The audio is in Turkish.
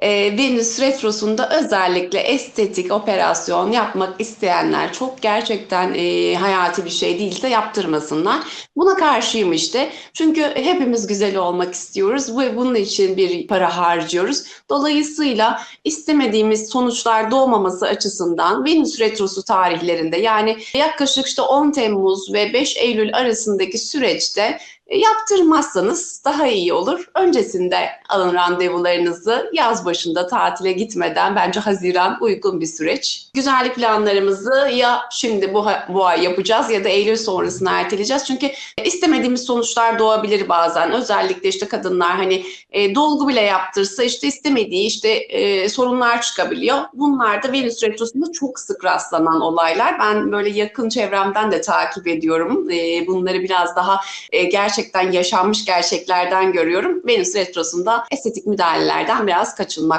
e, Venüs Retrosu'nda özellikle estetik operasyon yapmak isteyenler çok gerçekten e, hayati bir şey değilse yaptırmasınlar. Buna karşıyım işte. Çünkü hepimiz güzel olmak istiyoruz ve bunun için bir para harcıyoruz. Dolayısıyla istemediğimiz sonuçlar doğmaması açısından Venüs Retrosu tarihlerinde yani yaklaşık işte 10 Temmuz ve 5 Eylül arasındaki süreçte yaptırmazsanız daha iyi olur. Öncesinde alın randevularınızı yaz başında tatile gitmeden bence Haziran uygun bir süreç. Güzellik planlarımızı ya şimdi bu, bu ay yapacağız ya da Eylül sonrasına erteleyeceğiz. Çünkü istemediğimiz sonuçlar doğabilir bazen. Özellikle işte kadınlar hani e, dolgu bile yaptırsa işte istemediği işte e, sorunlar çıkabiliyor. Bunlar da Venüs Retrosu'nda çok sık rastlanan olaylar. Ben böyle yakın çevremden de takip ediyorum. E, bunları biraz daha e, gerçekten yaşanmış gerçeklerden görüyorum. Venüs Retrosu'nda estetik müdahalelerden biraz kaçınmak